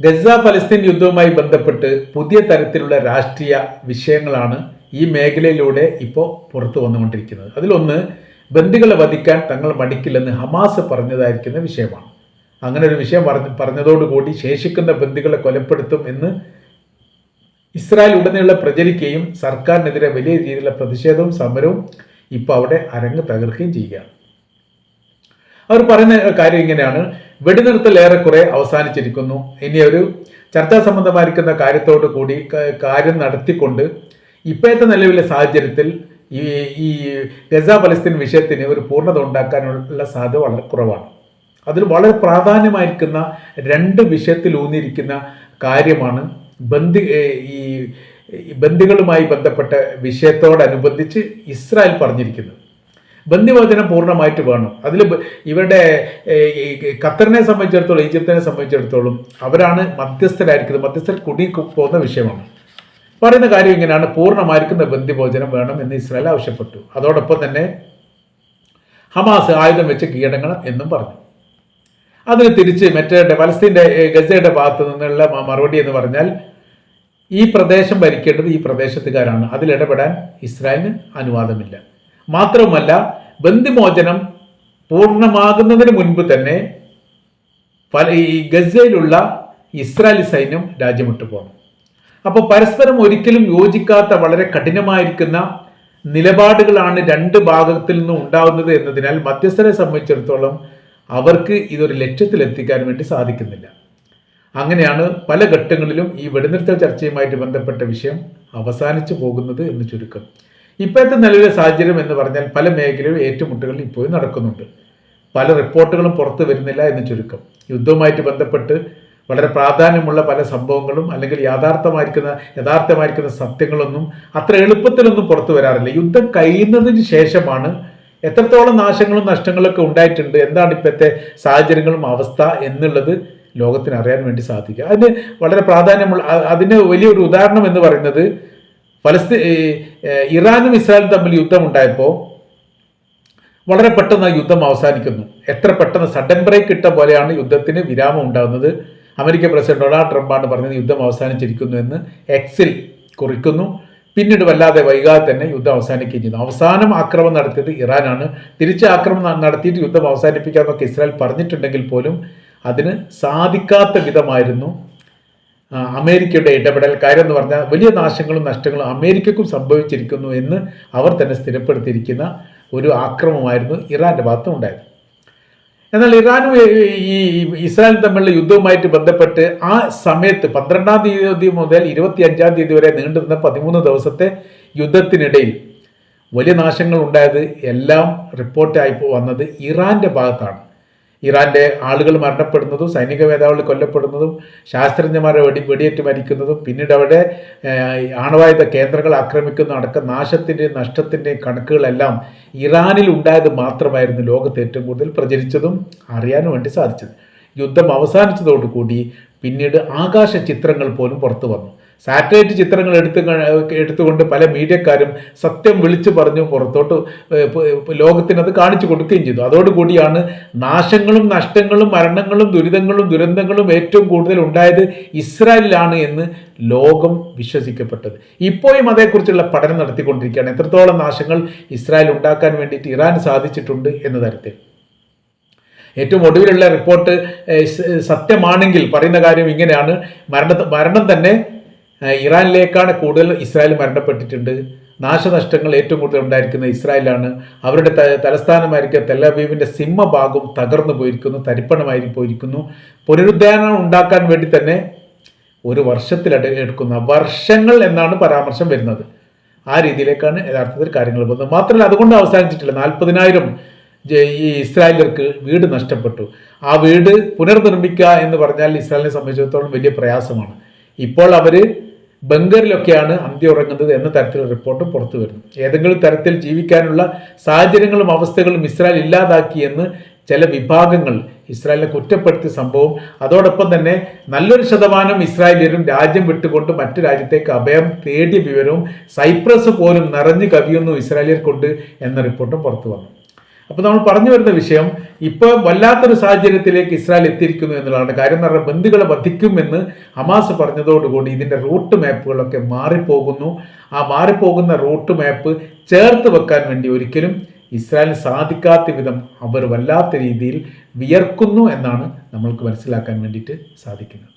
Gaza ഫലസ്തീൻ യുദ്ധവുമായി ബന്ധപ്പെട്ട് പുതിയ തരത്തിലുള്ള രാഷ്ട്രീയ വിഷയങ്ങളാണ് ഈ മേഖലയിലൂടെ ഇപ്പോൾ പുറത്തു വന്നുകൊണ്ടിരിക്കുന്നത്. അതിലൊന്ന് ബന്ദികളെ വധിക്കാൻ തങ്ങൾ മടിക്കില്ലെന്ന് ഹമാസ് പറഞ്ഞതായിരിക്കുന്ന വിഷയമാണ്. അങ്ങനെ ഒരു വിഷയം പറഞ്ഞു പറഞ്ഞതോടുകൂടി ശേഷിക്കുന്ന ബന്ദികളെ കൊലപ്പെടുത്തും എന്ന് ഇസ്രായേൽ ഉടനീളം പ്രചരിക്കുകയും സർക്കാരിനെതിരെ വലിയ രീതിയിലുള്ള പ്രതിഷേധവും സമരവും ഇപ്പോൾ അവിടെ അരങ്ങ് തകർക്കുകയും ചെയ്യുകയാണ്. അവർ പറയുന്ന കാര്യം ഇങ്ങനെയാണ്. വെടിനിർത്തൽ ഏറെക്കുറെ അവസാനിച്ചിരിക്കുന്നു. ഇനി ഒരു ചർച്ചാ സംബന്ധമായിരിക്കുന്ന കാര്യത്തോട് കൂടി കാര്യം നടത്തിക്കൊണ്ട് ഇപ്പോഴത്തെ നിലവിലെ സാഹചര്യത്തിൽ ഈ ഈ ഗസ പലസ്തീൻ വിഷയത്തിന് ഒരു പൂർണത ഉണ്ടാക്കാനുള്ള സാധ്യത വളരെ കുറവാണ്. അതിൽ വളരെ പ്രാധാന്യമായിരിക്കുന്ന രണ്ട് വിഷയത്തിൽ ഊന്നിയിരിക്കുന്ന കാര്യമാണ് ബന്ധി ഈ ബന്ദികളുമായി ബന്ധപ്പെട്ട വിഷയത്തോടനുബന്ധിച്ച് ഇസ്രായേൽ പറഞ്ഞിരിക്കുന്നത്. ബന്ദിമോചനം പൂർണമായിട്ട് വേണം. അതിൽ ഇവരുടെ ഖത്തറിനെ സംബന്ധിച്ചിടത്തോളം ഈജിപ്തിനെ സംബന്ധിച്ചിടത്തോളം അവരാണ് മധ്യസ്ഥരായിരിക്കുന്നത്. മധ്യസ്ഥർ കുടി പോകുന്ന വിഷയമാണ്. പറയുന്ന കാര്യം ഇങ്ങനെയാണ്. പൂർണമായിരിക്കുന്ന ബന്ദിമോചനം വേണം എന്ന് ഇസ്രായേൽ ആവശ്യപ്പെട്ടു. അതോടൊപ്പം തന്നെ ഹമാസ് ആയുധം വെച്ച് കീഴടങ്ങണം എന്നും പറഞ്ഞു. അതിന് തിരിച്ച് മറ്റേ പലസ്തീന്റെ ഗസയുടെ ഭാഗത്ത് നിന്നുള്ള മറുപടി എന്ന് പറഞ്ഞാൽ ഈ പ്രദേശം ഭരിക്കേണ്ടത് ഈ പ്രദേശത്തുകാരാണ്. അതിലിടപെടാൻ ഇസ്രായേലിന് അനുവാദമില്ല. മാത്രവുമല്ല ബന്ധിമോചനം പൂർണമാകുന്നതിന് മുൻപ് തന്നെ പല ഈ ഗസയിലുള്ള ഇസ്രായേലി സൈന്യം രാജ്യം വിട്ടുപോകണം അപ്പോൾ പരസ്പരം ഒരിക്കലും യോജിക്കാത്ത വളരെ കഠിനമായിരിക്കുന്ന നിലപാടുകളാണ് രണ്ട് ഭാഗത്തിൽ നിന്നും ഉണ്ടാവുന്നത് എന്നതിനാൽ മധ്യസ്ഥരെ സംബന്ധിച്ചിടത്തോളം അവർക്ക് ഇതൊരു ലക്ഷ്യത്തിലെത്തിക്കാൻ വേണ്ടി സാധിക്കുന്നില്ല. അങ്ങനെയാണ് പല ഘട്ടങ്ങളിലും ഈ വെടിനിർത്തൽ ചർച്ചയുമായിട്ട് ബന്ധപ്പെട്ട വിഷയം അവസാനിച്ചു പോകുന്നത് എന്ന് ചുരുക്കം. ഇപ്പോഴത്തെ നിലവിലെ സാഹചര്യം എന്ന് പറഞ്ഞാൽ പല മേഖലയിലും ഏറ്റുമുട്ടുകൾ ഇപ്പോഴും നടക്കുന്നുണ്ട്. പല റിപ്പോർട്ടുകളും പുറത്തു വരുന്നില്ല എന്ന് ചുരുക്കം. യുദ്ധവുമായിട്ട് ബന്ധപ്പെട്ട് വളരെ പ്രാധാന്യമുള്ള പല സംഭവങ്ങളും അല്ലെങ്കിൽ യാഥാർത്ഥമായിരിക്കുന്ന യഥാർത്ഥമായിരിക്കുന്ന സത്യങ്ങളൊന്നും അത്ര എളുപ്പത്തിലൊന്നും പുറത്തു വരാറില്ല. യുദ്ധം കഴിയുന്നതിന് ശേഷമാണ് എത്രത്തോളം നാശങ്ങളും നഷ്ടങ്ങളൊക്കെ ഉണ്ടായിട്ടുണ്ട് എന്താണ് ഇപ്പോഴത്തെ സാഹചര്യങ്ങളും അവസ്ഥ എന്നുള്ളത് ലോകത്തിന് അറിയാൻ വേണ്ടി സാധിക്കുക. അതിന് വളരെ പ്രാധാന്യമുള്ള അതിന് വലിയൊരു ഉദാഹരണം എന്ന് പറയുന്നത് ഫലസ്തീ ഇറാനും ഇസ്രായേലും തമ്മിൽ യുദ്ധം ഉണ്ടായപ്പോൾ വളരെ പെട്ടെന്ന് യുദ്ധം അവസാനിക്കുന്നു. എത്ര പെട്ടെന്ന് സഡൻ ബ്രേക്ക് ഇട്ട പോലെയാണ് യുദ്ധത്തിന് വിരാമം ഉണ്ടാകുന്നത്. അമേരിക്ക പ്രസിഡന്റ് ഡൊണാൾഡ് ട്രംപാണ് പറഞ്ഞത് യുദ്ധം അവസാനിച്ചിരിക്കുന്നു എന്ന്. എക്സിൽ കുറിക്കുന്നു. പിന്നീട് വല്ലാതെ വൈകാതെ തന്നെ യുദ്ധം അവസാനിക്കുകയും ചെയ്യുന്നു അവസാനം ആക്രമണം നടത്തിയത് ഇറാനാണ്. തിരിച്ച് ആക്രമണം നടത്തിയിട്ട് യുദ്ധം അവസാനിപ്പിക്കാമെന്നൊക്കെ ഇസ്രായേൽ പറഞ്ഞിട്ടുണ്ടെങ്കിൽ പോലും അതിന് സാധിക്കാത്ത വിധമായിരുന്നു അമേരിക്കയുടെ ഇടപെടൽ കാര്യം എന്ന് പറഞ്ഞാൽ വലിയ നാശങ്ങളും നഷ്ടങ്ങളും അമേരിക്കക്കും സംഭവിച്ചിരിക്കുന്നു എന്ന് അവർ തന്നെ സ്ഥിരപ്പെടുത്തിയിരിക്കുന്ന ഒരു ആക്രമമായിരുന്നു ഇറാന്റെ ഭാഗത്തും ഉണ്ടായത്. എന്നാൽ ഇറാനും ഈ- ഇസ്രായേൽ തമ്മിലുള്ള യുദ്ധവുമായിട്ട് ബന്ധപ്പെട്ട് ആ സമയത്ത് പന്ത്രണ്ടാം തീയതി മുതൽ ഇരുപത്തി അഞ്ചാം തീയതി വരെ നീണ്ടുനിന്ന പതിമൂന്ന് ദിവസത്തെ യുദ്ധത്തിനിടയിൽ വലിയ നാശങ്ങൾ ഉണ്ടായത് എല്ലാം റിപ്പോർട്ടായി വന്നത് ഇറാന്റെ ഭാഗത്താണ്. ഇറാന്റെ ആളുകൾ മരണപ്പെടുന്നതും സൈനിക മേധാവികൾ കൊല്ലപ്പെടുന്നതും ശാസ്ത്രജ്ഞന്മാരെ വെടി വെടിയേറ്റ് മരിക്കുന്നതും പിന്നീട് അവിടെ ആണവായുധ കേന്ദ്രങ്ങൾ ആക്രമിക്കുന്ന അടക്കം നാശത്തിന്റെയും നഷ്ടത്തിന്റെയും കണക്കുകളെല്ലാം ഇറാനിൽ ഉണ്ടായത് മാത്രമായിരുന്നു ലോകത്ത് ഏറ്റവും കൂടുതൽ പ്രചരിച്ചതും അറിയാനും വേണ്ടി സാധിച്ചത്. യുദ്ധം അവസാനിച്ചതോടുകൂടി പിന്നീട് ആകാശ ചിത്രങ്ങൾ പോലും പുറത്തു വന്നു. സാറ്റലൈറ്റ് ചിത്രങ്ങൾ എടുത്ത് എടുത്തുകൊണ്ട് പല മീഡിയക്കാരും സത്യം വിളിച്ചു പറഞ്ഞു പുറത്തോട്ട് ലോകത്തിനത് കാണിച്ചു കൊടുക്കുകയും ചെയ്തു. അതോടുകൂടിയാണ് നാശങ്ങളും നഷ്ടങ്ങളും മരണങ്ങളും ദുരിതങ്ങളും ദുരന്തങ്ങളും ഏറ്റവും കൂടുതൽ ഉണ്ടായത് ഇസ്രായേലിലാണ് എന്ന് ലോകം വിശ്വസിക്കപ്പെട്ടത്. ഇപ്പോഴും അതേക്കുറിച്ചുള്ള പഠനം നടത്തിക്കൊണ്ടിരിക്കുകയാണ്. എത്രത്തോളം നാശങ്ങൾ ഇസ്രായേൽ ഉണ്ടാക്കാൻ വേണ്ടിയിട്ട് ഇറാൻ സാധിച്ചിട്ടുണ്ട് എന്ന തരത്തിൽ. ഏറ്റവും ഒടുവിലുള്ള റിപ്പോർട്ട് സത്യമാണെങ്കിൽ പറയുന്ന കാര്യം ഇങ്ങനെയാണ്. മരണ മരണം തന്നെ ഇറാനിലേക്കാണ് കൂടുതൽ ഇസ്രായേൽ മരണപ്പെട്ടിട്ടുണ്ട്. നാശനഷ്ടങ്ങൾ ഏറ്റവും കൂടുതൽ ഉണ്ടായിരിക്കുന്ന ഇസ്രായേലാണ്. അവരുടെ തലസ്ഥാനമായിരിക്കുന്ന തലസ്ഥാനമായിരിക്കുന്ന സിംഹ സിംഹഭാഗം തകർന്നു പോയിരിക്കുന്നു തരിപ്പണമായി പോയിരിക്കുന്നു. പുനരുദ്ധാരണം ഉണ്ടാക്കാൻ വേണ്ടി തന്നെ ഒരു വർഷത്തിലട എടുക്കുന്ന വർഷങ്ങൾ എന്നാണ് പരാമർശം വരുന്നത്. ആ രീതിയിലേക്കാണ് യഥാർത്ഥത്തിൽ കാര്യങ്ങൾ പോകുന്നത്. മാത്രമല്ല അതുകൊണ്ട് അവസാനിച്ചിട്ടില്ല. നാൽപ്പതിനായിരം ഈ ഇസ്രായേലർക്ക് വീട് നഷ്ടപ്പെട്ടു. ആ വീട് പുനർനിർമ്മിക്കുക എന്ന് പറഞ്ഞാൽ ഇസ്രായേലിനെ സംബന്ധിച്ചിടത്തോളം വലിയ പ്രയാസമാണ്. ഇപ്പോൾ അവർ ബംഗറിലൊക്കെയാണ് അന്ത്യ ഉറങ്ങുന്നത് എന്ന തരത്തിലുള്ള റിപ്പോർട്ട് പുറത്തു വരുന്നു. ഏതെങ്കിലും തരത്തിൽ ജീവിക്കാനുള്ള സാഹചര്യങ്ങളും അവസ്ഥകളും ഇസ്രായേൽ ഇല്ലാതാക്കിയെന്ന് ചില വിഭാഗങ്ങൾ ഇസ്രായേലിനെ കുറ്റപ്പെടുത്തിയ സംഭവം. അതോടൊപ്പം തന്നെ നല്ലൊരു ശതമാനം ഇസ്രായേലിയരും രാജ്യം വിട്ടുകൊണ്ട് മറ്റു രാജ്യത്തേക്ക് അഭയം തേടിയ വിവരവും സൈപ്രസ് പോലും നിറഞ്ഞു കവിയുന്നു ഇസ്രായേലിയർക്കുണ്ട് എന്ന റിപ്പോർട്ടും പുറത്തു വന്നു. അപ്പോൾ നമ്മൾ പറഞ്ഞു വരുന്ന വിഷയം ഇപ്പോൾ വല്ലാത്തൊരു സാഹചര്യത്തിലേക്ക് ഇസ്രായേൽ എത്തിയിരിക്കുന്നു എന്നുള്ളതാണ്. കാര്യം എന്ന് പറഞ്ഞാൽ ബന്ധുക്കളെ വധിക്കുമെന്ന് ഹമാസ് പറഞ്ഞതോടുകൂടി ഇതിന്റെ റൂട്ട് മാപ്പുകളൊക്കെ മാറിപ്പോകുന്നു. ആ മാറിപ്പോകുന്ന റൂട്ട് മാപ്പ് ചേർത്ത് വെക്കാൻ വേണ്ടി ഒരിക്കലും ഇസ്രായേലിന് സാധിക്കാത്ത വിധം അവർ വല്ലാത്ത രീതിയിൽ വിയർക്കുന്നു എന്നാണ് നമ്മൾക്ക് മനസ്സിലാക്കാൻ വേണ്ടിയിട്ട് സാധിക്കുന്നത്.